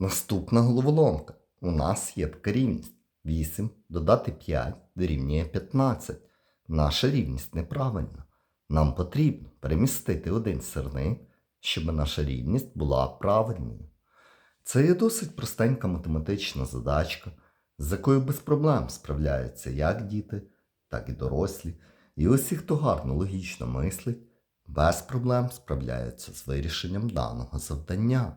Наступна головоломка. У нас є така рівність. 8 додати 5 дорівнює 15. Наша рівність неправильна. Нам потрібно перемістити один сирник, щоб наша рівність була правильною. Це є досить простенька математична задачка, з якою без проблем справляються як діти, так і дорослі. І усі, хто гарно логічно мислить, без проблем справляються з вирішенням даного завдання.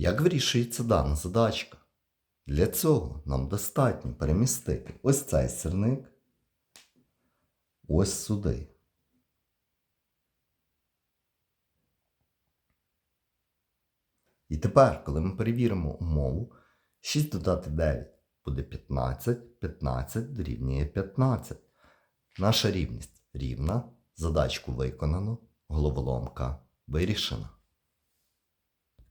Як вирішується дана задачка? Для цього нам достатньо перемістити ось цей сирник ось сюди. І тепер, коли ми перевіримо умову, 6 додати 9 буде 15, 15 дорівнює 15. Наша рівність рівна, задачку виконано, головоломка вирішена.